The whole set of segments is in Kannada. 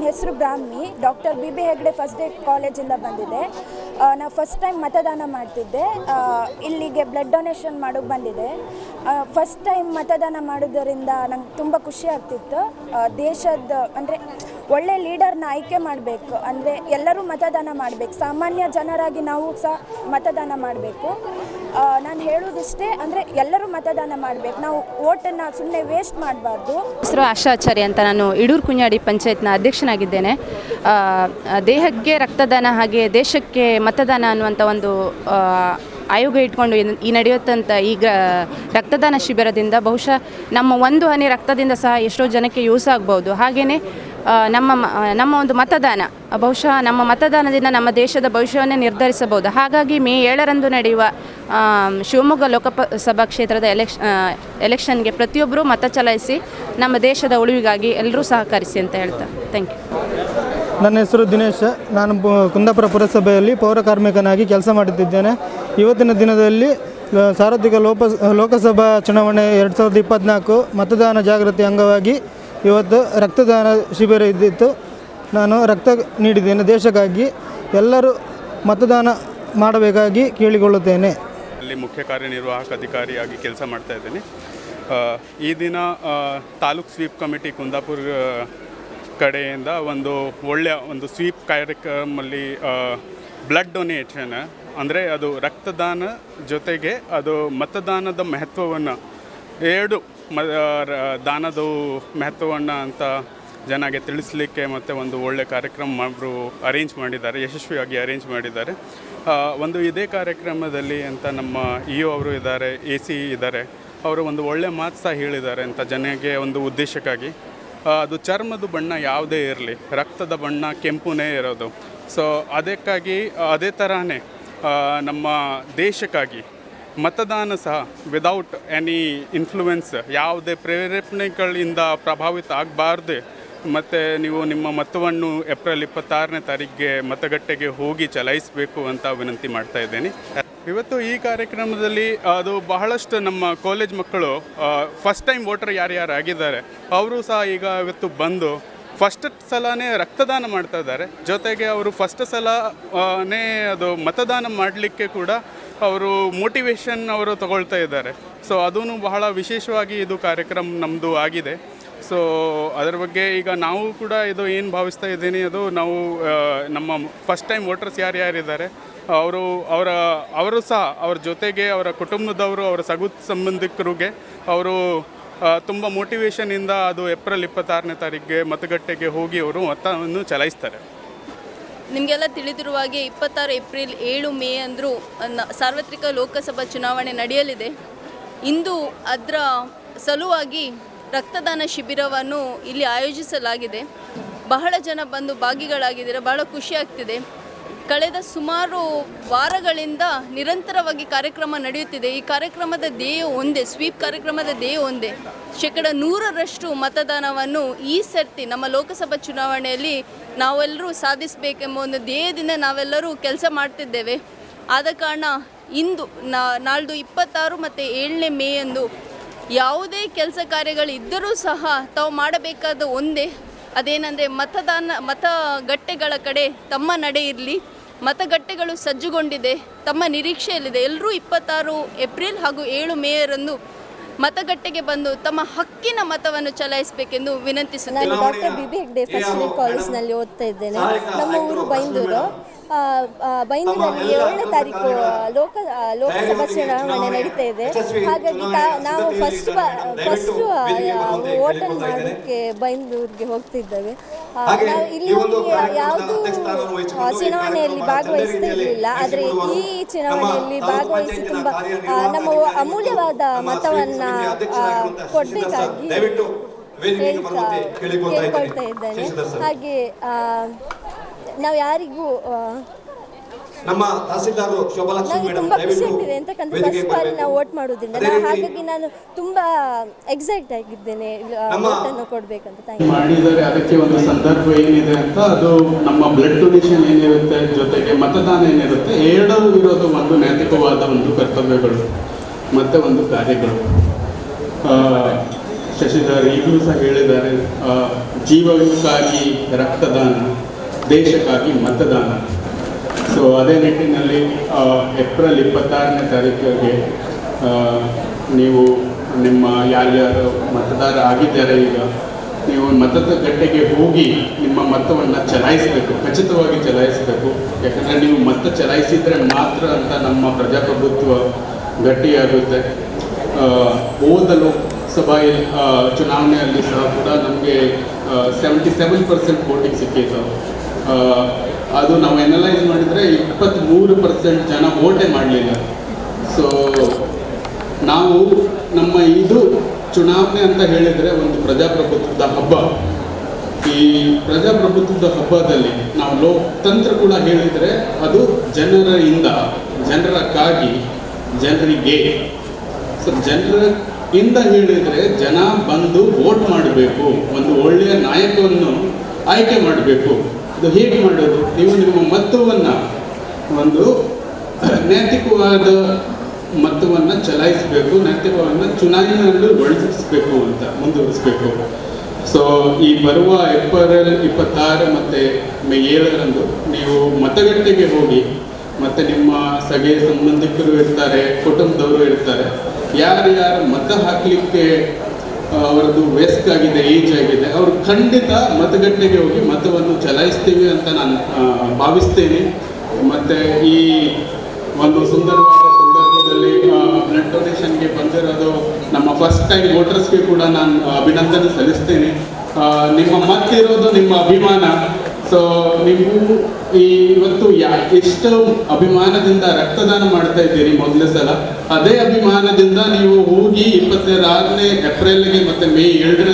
ನನ್ನ ಹೆಸರು Brahmi. Doctor B B Hegde first day ಕಾಲೇಜಿಂದ ಬಂದಿದೆ ನಾನು ಫಸ್ಟ್ ಟೈಮ್ ಮತದಾನ ಮಾಡ್ತಿದ್ದೆ. ಇಲ್ಲಿಗೆ ಬ್ಲಡ್ ಡೊನೇಷನ್ ಮಾಡೋಕ್ಕೆ ಬಂದಿದೆ ಫಸ್ಟ್ ಟೈಮ್ ಮತದಾನ ಮಾಡೋದರಿಂದ ನಂಗೆ ತುಂಬ ಖುಷಿ ಆಗ್ತಿತ್ತು. ದೇಶದ, ಅಂದರೆ ಒಳ್ಳೆ ಲೀಡರ್ನ ಆಯ್ಕೆ ಮಾಡಬೇಕು. ಅಂದರೆ ಎಲ್ಲರೂ ಮತದಾನ ಮಾಡಬೇಕು. ಸಾಮಾನ್ಯ ಜನರಾಗಿ ನಾವು ಸಹ ಮತದಾನ ಮಾಡಬೇಕು. ನಾನು ಹೇಳೋದಿಷ್ಟೇ ಅಂದರೆ ಎಲ್ಲರೂ ಮತದಾನ ಮಾಡಬೇಕು. ನಾವು ಓಟನ್ನು ಸುಮ್ಮನೆ ವೇಸ್ಟ್ ಮಾಡಬಾರ್ದು. ಹೆಸರು ಆಶಾಚಾರ್ಯ ಅಂತ ನಾನು ಇಡೂರು ಕುಂಜಾಡಿ ಪಂಚಾಯತ್ನ ಅಧ್ಯಕ್ಷನಾಗಿದ್ದೇನೆ. ದೇಹಕ್ಕೆ ರಕ್ತದಾನ ಹಾಗೆ ದೇಶಕ್ಕೆ ಮತದಾನ ಅನ್ನುವಂಥ ಒಂದು ಆಯೋಗ ಇಟ್ಕೊಂಡು ಈ ನಡೆಯುತ್ತಂಥ ಈಗ ರಕ್ತದಾನ ಶಿಬಿರದಿಂದ ಬಹುಶಃ ನಮ್ಮ ಒಂದು ಹನಿ ರಕ್ತದಿಂದ ಸಹ ಎಷ್ಟೋ ಜನಕ್ಕೆ ಯೂಸ್ ಆಗ್ಬೋದು. ಹಾಗೆಯೇ ನಮ್ಮ ನಮ್ಮ ಒಂದು ಮತದಾನ. ಬಹುಶಃ ನಮ್ಮ ಮತದಾನದಿಂದ ನಮ್ಮ ದೇಶದ ಭವಿಷ್ಯವನ್ನೇ ನಿರ್ಧರಿಸಬಹುದು. ಹಾಗಾಗಿ ಮೇ ಏಳರಂದು ನಡೆಯುವ ಶಿವಮೊಗ್ಗ ಲೋಕಸಭಾ ಕ್ಷೇತ್ರದ ಎಲೆಕ್ಷ ಎಲೆಕ್ಷನ್ಗೆ ಪ್ರತಿಯೊಬ್ಬರೂ ಮತ ಚಲಾಯಿಸಿ ನಮ್ಮ ದೇಶದ ಉಳಿವಿಗಾಗಿ ಎಲ್ಲರೂ ಸಹಕರಿಸಿ ಅಂತ ಹೇಳ್ತಾ. ಥ್ಯಾಂಕ್ ಯು ನನ್ನ ಹೆಸರು ದಿನೇಶ್. ನಾನು ಕುಂದಾಪುರ ಪುರಸಭೆಯಲ್ಲಿ ಪೌರ ಕಾರ್ಮಿಕನಾಗಿ ಕೆಲಸ ಮಾಡುತ್ತಿದ್ದೇನೆ. ಇವತ್ತಿನ ದಿನದಲ್ಲಿ ಸಾರ್ವತ್ರಿಕ ಲೋಪ, ಲೋಕಸಭಾ ಚುನಾವಣೆ ಎರಡು ಸಾವಿರದ ಇಪ್ಪತ್ತ್ನಾಲ್ಕು ಮತದಾನ ಜಾಗೃತಿ ಅಂಗವಾಗಿ ಇವತ್ತು ರಕ್ತದಾನ ಶಿಬಿರ ಇದ್ದಿತ್ತು. ನಾನು ರಕ್ತ ನೀಡಿದ್ದೇನೆ. ದೇಶಕ್ಕಾಗಿ ಎಲ್ಲರೂ ಮತದಾನ ಮಾಡಬೇಕಾಗಿ ಕೇಳಿಕೊಳ್ಳುತ್ತೇನೆ. ಅಲ್ಲಿ ಮುಖ್ಯ ಕಾರ್ಯನಿರ್ವಾಹಕ ಅಧಿಕಾರಿಯಾಗಿ ಕೆಲಸ ಮಾಡ್ತಾ ಇದ್ದೇನೆ. ಈ ದಿನ ತಾಲೂಕ್ ಸ್ವೀಪ್ ಕಮಿಟಿ ಕುಂದಾಪುರ ಕಡೆಯಿಂದ ಒಂದು ಒಳ್ಳೆಯ ಒಂದು ಸ್ವೀಪ್ ಕಾರ್ಯಕ್ರಮದಲ್ಲಿ ಬ್ಲಡ್ ಡೊನೇಷನ್ ಅಂದರೆ ಅದು ರಕ್ತದಾನ ಜೊತೆಗೆ ಅದು ಮತದಾನದ ಮಹತ್ವವನ್ನು ಎರಡು ಮ ದಾನದ ಮಹತ್ವವನ್ನು ಅಂತ ಜನಗೆ ತಿಳಿಸ್ಲಿಕ್ಕೆ ಮತ್ತು ಒಂದು ಒಳ್ಳೆ ಕಾರ್ಯಕ್ರಮ ಅವರು ಅರೇಂಜ್ ಮಾಡಿದ್ದಾರೆ, ಯಶಸ್ವಿಯಾಗಿ ಅರೇಂಜ್ ಮಾಡಿದ್ದಾರೆ. ಒಂದು ಇದೇ ಕಾರ್ಯಕ್ರಮದಲ್ಲಿ ಅಂತ ನಮ್ಮ ಇ ಅವರು ಇದ್ದಾರೆ, ಎ ಸಿ ಇದ್ದಾರೆ. ಅವರು ಒಂದು ಒಳ್ಳೆ ಮಾತು ಸಹ ಹೇಳಿದ್ದಾರೆ ಅಂತ ಜನಗೆ ಒಂದು ಉದ್ದೇಶಕ್ಕಾಗಿ. ಅದು ಚರ್ಮದ ಬಣ್ಣ ಯಾವುದೇ ಇರಲಿ, ರಕ್ತದ ಬಣ್ಣ ಕೆಂಪುನೇ ಇರೋದು. ಸೊ ಅದಕ್ಕಾಗಿ, ಅದೇ ಥರನೇ ನಮ್ಮ ದೇಶಕ್ಕಾಗಿ ಮತದಾನ ಸಹ ವಿದೌಟ್ ಎನಿ ಇನ್ಫ್ಲೂಯೆನ್ಸ್ ಯಾವುದೇ ಪ್ರೇರೇಪಣೆಗಳಿಂದ ಪ್ರಭಾವಿತ ಆಗಬಾರ್ದು. ಮತ್ತು ನೀವು ನಿಮ್ಮ ಮತವನ್ನು ಏಪ್ರಿಲ್ ಇಪ್ಪತ್ತಾರನೇ ತಾರೀಕಿಗೆ ಮತಗಟ್ಟೆಗೆ ಹೋಗಿ ಚಲಾಯಿಸಬೇಕು ಅಂತ ವಿನಂತಿ ಮಾಡ್ತಾ ಇದ್ದೇನೆ. ಇವತ್ತು ಈ ಕಾರ್ಯಕ್ರಮದಲ್ಲಿ, ಅದು ಬಹಳಷ್ಟು ನಮ್ಮ ಕಾಲೇಜ್ ಮಕ್ಕಳು ಫಸ್ಟ್ ಟೈಮ್ ವೋಟರ್ ಯಾರ್ಯಾರು ಆಗಿದ್ದಾರೆ, ಅವರು ಸಹ ಈಗ ಇವತ್ತು ಬಂದು ಫಸ್ಟ್ ಸಲನೇ ರಕ್ತದಾನ ಮಾಡ್ತಾ ಇದ್ದಾರೆ. ಜೊತೆಗೆ ಅವರು ಫಸ್ಟ್ ಸಲನೇ ಅದು ಮತದಾನ ಮಾಡಲಿಕ್ಕೆ ಕೂಡ ಅವರು ಮೋಟಿವೇಶನ್ ಅವರು ತಗೊಳ್ತಾ ಇದ್ದಾರೆ. ಸೊ ಅದೂ ಬಹಳ ವಿಶೇಷವಾಗಿ ಇದು ಕಾರ್ಯಕ್ರಮ ನಮ್ಮದು ಆಗಿದೆ. ಸೊ ಅದರ ಬಗ್ಗೆ ಈಗ ನಾವು ಕೂಡ ಇದು ಏನು ಭಾವಿಸ್ತಾ ಇದ್ದೀನಿ ಅದು ನಾವು ನಮ್ಮ ಫಸ್ಟ್ ಟೈಮ್ ವೋಟರ್ಸ್ ಯಾರು ಯಾರಿದ್ದಾರೆ ಅವರು, ಅವರ, ಅವರು ಸಹ ಅವ್ರ ಜೊತೆಗೆ ಅವರ ಕುಟುಂಬದವರು, ಅವರ ಸಗು ಸಂಬಂಧಿಕರಿಗೆ ಅವರು ತುಂಬ ಮೋಟಿವೇಶನಿಂದ ಅದು ಏಪ್ರಿಲ್ ಇಪ್ಪತ್ತಾರನೇ ತಾರೀಕಿಗೆ ಮತಗಟ್ಟೆಗೆ ಹೋಗಿ ಅವರು ಮತವನ್ನು ಚಲಾಯಿಸ್ತಾರೆ. ನಿಮಗೆಲ್ಲ ತಿಳಿದಿರುವ ಹಾಗೆ ಇಪ್ಪತ್ತಾರು ಏಪ್ರಿಲ್ ಏಳು ಮೇ ಅಂದರೂ ಸಾರ್ವತ್ರಿಕ ಲೋಕಸಭಾ ಚುನಾವಣೆ ನಡೆಯಲಿದೆ. ಇಂದು ಅದರ ಸಲುವಾಗಿ ರಕ್ತದಾನ ಶಿಬಿರವನ್ನು ಇಲ್ಲಿ ಆಯೋಜಿಸಲಾಗಿದೆ. ಬಹಳ ಜನ ಬಂದು ಭಾಗಿಗಳಾಗಿದ್ದಾರೆ, ಬಹಳ ಖುಷಿ ಆಗ್ತಿದೆ. ಕಳೆದ ಸುಮಾರು ವಾರಗಳಿಂದ ನಿರಂತರವಾಗಿ ಕಾರ್ಯಕ್ರಮ ನಡೆಯುತ್ತಿದೆ. ಈ ಕಾರ್ಯಕ್ರಮದ ಧ್ಯೇಯ ಒಂದೇ, ಸ್ವೀಪ್ ಕಾರ್ಯಕ್ರಮದ ಧ್ಯೇಯ ಒಂದೇ. ಶೇಕಡ ನೂರರಷ್ಟು ಮತದಾನವನ್ನು ಈ ಸರ್ತಿ ನಮ್ಮ ಲೋಕಸಭಾ ಚುನಾವಣೆಯಲ್ಲಿ ನಾವೆಲ್ಲರೂ ಸಾಧಿಸಬೇಕೆಂಬ ಒಂದು ಧ್ಯೇಯದಿಂದ ನಾವೆಲ್ಲರೂ ಕೆಲಸ ಮಾಡ್ತಿದ್ದೇವೆ. ಆದ ಕಾರಣ ಇಂದು ನಾಳ್ದು ಇಪ್ಪತ್ತಾರು ಮತ್ತು ಏಳನೇ ಮೇ ಎಂದು ಯಾವುದೇ ಕೆಲಸ ಕಾರ್ಯಗಳಿದ್ದರೂ ಸಹ ತಾವು ಮಾಡಬೇಕಾದ ಒಂದೇ ಅದೇನೆಂದರೆ ಮತದಾನ ಮತಗಟ್ಟೆಗಳ ಕಡೆ ತಮ್ಮ ನಡೆ ಇರಲಿ ಮತಗಟ್ಟೆಗಳು ಸಜ್ಜುಗೊಂಡಿದೆ ತಮ್ಮ ನಿರೀಕ್ಷೆಯಲ್ಲಿದೆ. ಎಲ್ಲರೂ ಇಪ್ಪತ್ತಾರು ಏಪ್ರಿಲ್ ಹಾಗೂ ಏಳು ಮೇಯರಂದು ಮತಗಟ್ಟೆಗೆ ಬಂದು ತಮ್ಮ ಹಕ್ಕಿನ ಮತವನ್ನು ಚಲಾಯಿಸಬೇಕೆಂದು ವಿನಂತಿಸುತ್ತೇನೆ. ನಾನು doctor B B Hegde first ಕಾಲೇಜ್ನಲ್ಲಿ ಓದ್ತಾ ಇದ್ದೇನೆ. ನಮ್ಮ ಊರು ಬೈಂದೂರು. ಬೈಂದೂರಲ್ಲಿ ಏಳನೇ ತಾರೀಕು ಲೋಕ ಲೋಕಸಭಾ ಚುನಾವಣೆ ನಡೀತಾ ಇದೆ. ಹಾಗಾಗಿ ನಾವು ಫಸ್ಟ್ ಫಸ್ಟ್ ಓಟನ್ ಮಾಡೋಕ್ಕೆ ಬೈಂದೂರಿಗೆ ಹೋಗ್ತಿದ್ದೇವೆ. ನಾವು ಇಲ್ಲಿ ಯಾವುದು ಚುನಾವಣೆಯಲ್ಲಿ ಭಾಗವಹಿಸ್ತಾ ಇರಲಿಲ್ಲ. ಆದರೆ ಈ ಚುನಾವಣೆಯಲ್ಲಿ ಭಾಗವಹಿಸಿ ತುಂಬ ನಮ್ಮ ಅಮೂಲ್ಯವಾದ ಮತವನ್ನ ಕೊಡ್ಬೇಕಾಗಿ ಹೇಳ್ತಾ ಕೇಳ್ಕೊಳ್ತಾ ಇದ್ದೇನೆ. ಹಾಗೆ ಆ, ನಾವು ಯಾರಿಗೂ ನಮ್ಮ ತಹಸೀಲ್ದಾರ್ ಶೋಭಲಕ್ಷ್ಮಿ ನನಗೆ ಮೇಡಮ್ ತುಂಬಾ ಖುಷಿ ದಯವಿಟ್ಟು ಆಗ್ತಿದೆ ಎಂತಕ್ಕಂತ ಫಸ್ಟ್ ಬಾರಿ ನಾವು ವೋಟ್ ಮಾಡೋದ್ರಿಂದ ಅದೇ ಹಾಗಾಗಿ ನಾನು ತುಂಬಾ ಎಕ್ಸೈಟ್ ಆಗಿದ್ದೇನೆ ವೋಟ್ ಅನ್ನು ಕೊಡ್ಬೇಕಂತ. ಥ್ಯಾಂಕ್ ಯು ಮಾಡಿದರೆ ಅದಕ್ಕೆ ಒಂದು ಸಂದರ್ಭ ಏನಿದೆ ಅಂತ ಅದು ನಮ್ಮ ಬ್ಲಡ್ ಡೊನೇಷನ್ ಏನಿರುತ್ತೆ ಜೊತೆಗೆ ಮತದಾನ ಏನಿರುತ್ತೆ ಎರಡೂ ಇರೋದು ಒಂದು ನೈತಿಕವಾದ ಒಂದು ಕರ್ತವ್ಯಗಳು ಮತ್ತೆ ಒಂದು ಕಾರ್ಯಗಳು. ಶಶಿಧರ್ ಈಗಲೂ ಸಹ ಹೇಳಿದ್ದಾರೆ ಜೀವಕ್ಕಾಗಿ ರಕ್ತದಾನ. ದೇಶಕ್ಕಾಗಿ ಮತದಾನ. ಸೊ ಅದೇ ನಿಟ್ಟಿನಲ್ಲಿ ಏಪ್ರಿಲ್ ಇಪ್ಪತ್ತಾರನೇ ತಾರೀಕಿಗೆ ನೀವು ನಿಮ್ಮ ಯಾರ್ಯಾರು ಮತದಾರ ಆಗಿದ್ದಾರೆ ಈಗ, ನೀವು ಮತದ ಗಟ್ಟೆಗೆ ಹೋಗಿ ನಿಮ್ಮ ಮತವನ್ನು ಚಲಾಯಿಸಬೇಕು, ಖಚಿತವಾಗಿ ಚಲಾಯಿಸಬೇಕು. ಯಾಕಂದರೆ ನೀವು ಮತ ಚಲಾಯಿಸಿದರೆ ಮಾತ್ರ ಅಂತ ನಮ್ಮ ಪ್ರಜಾಪ್ರಭುತ್ವ ಗಟ್ಟಿಯಾಗುತ್ತೆ. ಹೋದ ಲೋಕಸಭಾ ಚುನಾವಣೆಯಲ್ಲಿ ಸಹ ಕೂಡ ನಮಗೆ ಸೆವೆಂಟಿ ಸೆವೆನ್ ಪರ್ಸೆಂಟ್ ವೋಟಿಂಗ್ ಸಿಕ್ಕಿತ್ತು ಅದು ನಾವು ಎನಲೈಸ್ ಮಾಡಿದರೆ ಇಪ್ಪತ್ತ್ಮೂರು ಪರ್ಸೆಂಟ್ ಜನ ಓಟೆ ಮಾಡಲಿಲ್ಲ. ಸೊ ನಾವು ನಮ್ಮ ಇದು ಚುನಾವಣೆ ಅಂತ ಹೇಳಿದರೆ ಒಂದು ಪ್ರಜಾಪ್ರಭುತ್ವದ ಹಬ್ಬ. ಈ ಪ್ರಜಾಪ್ರಭುತ್ವದ ಹಬ್ಬದಲ್ಲಿ ನಾವು ಲೋಕತಂತ್ರ ಕೂಡ ಹೇಳಿದರೆ ಅದು ಜನರಿಂದ, ಜನರಕ್ಕಾಗಿ, ಜನರಿಗೆ. ಸೊ ಜನರ ಇಂದ ಹೇಳಿದರೆ ಜನ ಬಂದು ವೋಟ್ ಮಾಡಬೇಕು, ಒಂದು ಒಳ್ಳೆಯ ನಾಯಕವನ್ನು ಆಯ್ಕೆ ಮಾಡಬೇಕು. ಅದು ಹೇಗೆ ಮಾಡೋದು ನೀವು ನಿಮ್ಮ ಮತವನ್ನು ಒಂದು ನೈತಿಕವಾದ ಮತವನ್ನು ಚಲಾಯಿಸಬೇಕು ನೈತಿಕವನ್ನು ಚುನಾವಣೆಯಲ್ಲಿ ಒಳಗಿಸಬೇಕು ಅಂತ, ಮುಂದುವರಿಸಬೇಕು. ಸೊ ಈ ಬರುವ ಏಪ್ರಿಲ್ ಇಪ್ಪತ್ತಾರು ಮತ್ತು ಮೇ ಏಳರಂದು ನೀವು ಮತಗಟ್ಟೆಗೆ ಹೋಗಿ, ಮತ್ತು ನಿಮ್ಮ ಸಗೆ ಸಂಬಂಧಿಕರು ಇರ್ತಾರೆ, ಕುಟುಂಬದವರು ಇರ್ತಾರೆ ಯಾರು ಯಾರು ಮತ ಹಾಕಲಿಕ್ಕೆ ಅವರದ್ದು ವಯಸ್ಸಾಗಿದೆ ಏಜ್ ಆಗಿದೆ. ಅವರು ಖಂಡಿತ ಮತಗಟ್ಟೆಗೆ ಹೋಗಿ ಮತವನ್ನು ಚಲಾಯಿಸ್ತೀವಿ ಅಂತ ನಾನು ಭಾವಿಸ್ತೇನೆ. ಮತ್ತೆ ಈ ಒಂದು ಸುಂದರವಾದ ಸಂದರ್ಭದಲ್ಲಿ ಬ್ಲಡ್ ಡೊನೇಷನ್ಗೆ ಬಂದಿರೋದು ನಮ್ಮ ಫಸ್ಟ್ ಟೈಮ್ ವೋಟರ್ಸ್ಗೆ ಕೂಡ ನಾನು ಅಭಿನಂದನೆ ಸಲ್ಲಿಸ್ತೇನೆ. ನಿಮ್ಮ ಮತ್ತಿರೋದು ನಿಮ್ಮ ಅಭಿಮಾನ. ಸೊ ನೀವು ಈ ಇವತ್ತು ಯಾ, ಎಷ್ಟು ಅಭಿಮಾನದಿಂದ ರಕ್ತದಾನ ಮಾಡ್ತಾ ಇದ್ದೀರಿ ಮೊದಲನೇ ಸಲ. ಅದೇ ಅಭಿಮಾನದಿಂದ ನೀವು ಹೋಗಿ ಇಪ್ಪತ್ತಾರನೇ ಏಪ್ರಿಲ್ಗೆ ಮತ್ತೆ ಮೇ ಏಳರ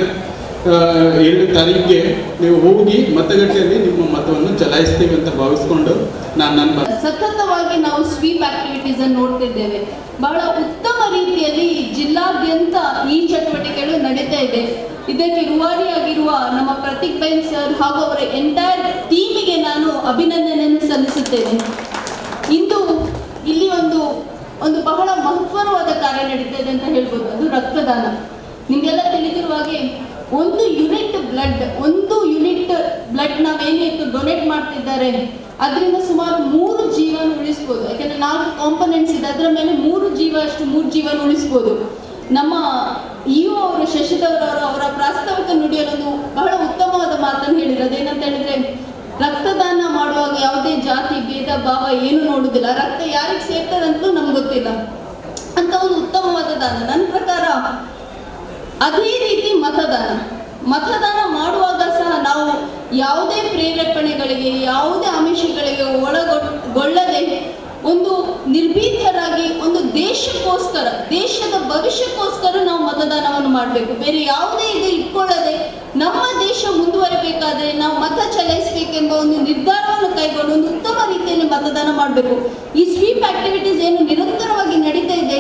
ಏಳು ತಾರೀಕಿಗೆ ನೀವು ಹೋಗಿ ಮತಗಟ್ಟೆಯಲ್ಲಿ ನಿಮ್ಮ ಮತವನ್ನು ಚಲಾಯಿಸ್ತೀವಿ ಅಂತ ಭಾವಿಸ್ಕೊಂಡು ನಾನು ನನ್ನ ಸತತವಾಗಿ ನಾವು ಸ್ವೀಪ್ ಆಕ್ಟಿವಿಟೀಸ್ ಅನ್ನು ನೋಡ್ತಿದ್ದೇವೆ. ಬಹಳ ಉತ್ತಮ ರೀತಿಯಲ್ಲಿ ಜಿಲ್ಲಾದ್ಯಂತ ಈ ಚಟುವಟಿಕೆಗಳು ನಡೀತಾ ಇದೆ. ಇದಕ್ಕೆ ರೂವಾರಿಯಾಗಿರುವ ನಮ್ಮ ಪ್ರತೀಕ್ ಬೈನ್ ಸರ್ ಹಾಗೂ ಅವರ ಎಂಟೈರ್ ಟೀಮಿಗೆ ನಾನು ಅಭಿನಂದನೆಯನ್ನು ಸಲ್ಲಿಸುತ್ತೇನೆ. ಇಂದು ಇಲ್ಲಿ ಒಂದು ಒಂದು ಬಹಳ ಮಹತ್ವರವಾದ ಕಾರ್ಯ ನಡೀತಾ ಇದೆ ಅಂತ ಹೇಳ್ಬೋದು. ಅದು ರಕ್ತದಾನ. ನಿಮಗೆಲ್ಲ ತಿಳಿದಿರುವ ಹಾಗೆ ಒಂದು ಯೂನಿಟ್ ಬ್ಲಡ್, ಒಂದು ಯೂನಿಟ್ ಬ್ಲಡ್ ನಾವೇನಿತ್ತು ಡೊನೇಟ್ ಮಾಡ್ತಿದ್ದಾರೆ, ಅದರಿಂದ ಸುಮಾರು ಮೂರು ಜೀವನ ಉಳಿಸ್ಬೋದು. ಯಾಕಂದ್ರೆ ನಾಲ್ಕು ಕಾಂಪೊನೆಂಟ್ಸ್ ಇದೆ. ಅದರ ಮೇಲೆ ಮೂರು ಜೀವ ಅಷ್ಟು ಮೂರು ಜೀವನ ಉಳಿಸ್ಬೋದು. ನಮ್ಮ ಇಒ ಅವರು ಶಶಿಧರ್ ಅವರು ಪ್ರಾಸ್ತಾವಿಕ ನುಡಿಯಲ್ಲೊಂದು ಬಹಳ ಉತ್ತಮವಾದ ಮಾತನ್ನು ಹೇಳಿರೋದು. ಏನಂತ ಹೇಳಿದ್ರೆ, ರಕ್ತದಾನ ಮಾಡುವಾಗ ಯಾವುದೇ ಜಾತಿ, ಭೇದ, ಭಾವ ಏನು ನೋಡುದಿಲ್ಲ ರಕ್ತ ಯಾರಿಗೆ ಸೇರ್ತದಂತಲೂ ನಮ್ಗೆ ಗೊತ್ತಿಲ್ಲ. ಅಂತ ಒಂದು ಉತ್ತಮವಾದ ದಾನ. ನನ್ನ ಪ್ರಕಾರ ಅದೇ ರೀತಿ ಮತದಾನ. ಮತದಾನ ಮಾಡುವಾಗ ಸಹ ನಾವು ಯಾವುದೇ ಪ್ರೇರೇಪಣೆಗಳಿಗೆ, ಯಾವುದೇ ಆಮಿಷಗಳಿಗೆ ಒಳಗೊಳ್ಳದೆ ಒಂದು ನಿರ್ಭೀತರಾಗಿ ಒಂದು ದೇಶಕ್ಕೋಸ್ಕರ, ದೇಶದ ಭವಿಷ್ಯಕ್ಕೋಸ್ಕರ ನಾವು ಮತದಾನವನ್ನು ಮಾಡಬೇಕು. ಬೇರೆ ಯಾವುದೇ ಇದು ಇಟ್ಕೊಳ್ಳದೆ ನಮ್ಮ ದೇಶ ಮುಂದುವರಿಬೇಕಾದ್ರೆ ನಾವು ಮತ ಚಲಾಯಿಸಬೇಕೆಂಬ ಒಂದು ನಿರ್ಧಾರವನ್ನು ಕೈಗೊಂಡು ಒಂದು ಉತ್ತಮ ರೀತಿಯಲ್ಲಿ ಮತದಾನ ಮಾಡಬೇಕು. ಈ ಸ್ವೀಪ್ ಆಕ್ಟಿವಿಟೀಸ್ ಏನು ನಿರಂತರವಾಗಿ ನಡೀತಾ ಇದೆ,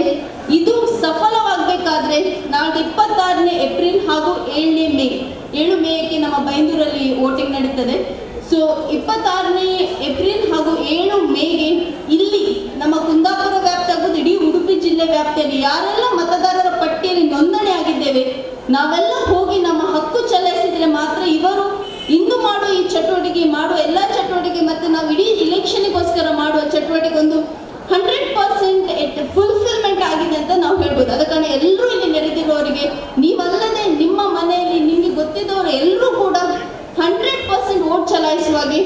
ಇದು ಸಫಲವಾಗಬೇಕಾದ್ರೆ ನಾಳೆ ಇಪ್ಪತ್ತಾರನೇ ಏಪ್ರಿಲ್ ಹಾಗೂ ಏಳನೇ ಮೇ, ಏಳು ಮೇಗೆ ನಮ್ಮ ಬೈಂದೂರಲ್ಲಿ ವೋಟಿಂಗ್ ನಡೀತದೆ. ಸೊ ಇಪ್ಪತ್ತಾರನೇ ಏಪ್ರಿಲ್ ಹಾಗೂ ಏಳು ಮೇಗೆ ಇಲ್ಲಿ ನಮ್ಮ ಕುಂದಾಪುರ ವ್ಯಾಪ್ತಿ ಆಗೋದು ಇಡೀ ಉಡುಪಿ ಜಿಲ್ಲೆ ವ್ಯಾಪ್ತಿಯಲ್ಲಿ ಯಾರೆಲ್ಲ ಮತದಾರರ ಪಟ್ಟಿಯಲ್ಲಿ ನೋಂದಣಿ ಆಗಿದ್ದೇವೆ, ನಾವೆಲ್ಲ ಹೋಗಿ ನಮ್ಮ ಹಕ್ಕು ಚಲಾಯಿಸಿದ್ರೆ ಮಾತ್ರ ಇವರು ಇಂದು ಮಾಡುವ ಈ ಚಟುವಟಿಕೆ, ಮಾಡುವ ಎಲ್ಲ ಚಟುವಟಿಕೆ ಮತ್ತು ನಾವು ಇಡೀ ಇಲೆಕ್ಷನ್ಗೋಸ್ಕರ ಮಾಡುವ ಚಟುವಟಿಕೆ ಒಂದು ಹಂಡ್ರೆಡ್ ಪರ್ಸೆಂಟ್ ಫುಲ್ಫಿಲ್ಮೆಂಟ್ ಆಗಿದೆ ಅಂತ ನಾವು ಹೇಳ್ಬೋದು. ಅದ ಕಾರಣ ಎಲ್ಲರೂ ಇಲ್ಲಿ ನೆರೆದಿರುವವರಿಗೆ ನೀವಲ್ಲದೆ ನಿಮ್ಮ ಮನೆಯಲ್ಲಿ ನಿಮಗೆ ಗೊತ್ತಿದ್ದವರು ಎಲ್ಲರೂ ಕೂಡ ಹಂಡ್ರೆಡ್ ವೋಟ್ ಚಲಾಯಿಸುವಾಗೆ